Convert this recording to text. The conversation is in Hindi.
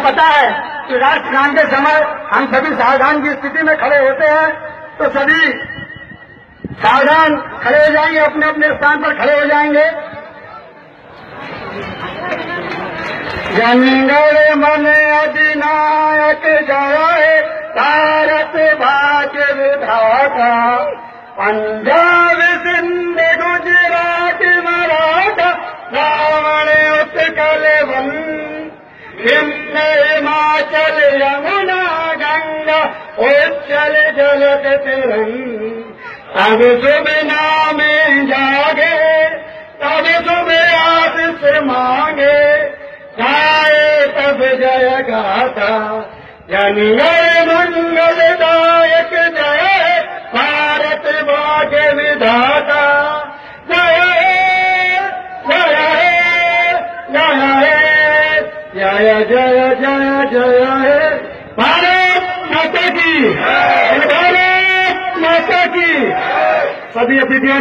पता है कि राष्ट्रगान के समय हम सभी सावधान की स्थिति में खड़े होते हैं तो सभी सावधान खड़े हो जाएँगे अपने अपने स्थान पर खड़े हो जाएँगे। जनगण मन अधिनायक जय, भारत भाग्य विधाता। पंजाब सिंध गुजरात मराठा हिंद हिमाचल यमुना, गंगा उच्चल जगत तिरंग। तब सुबह में जागे, तब सुबह से मांगे। गाए तब जय गाता जन मंगलदायक जय जय जय जय हे भारत माता की। भारत माता की। सभी अतिथियों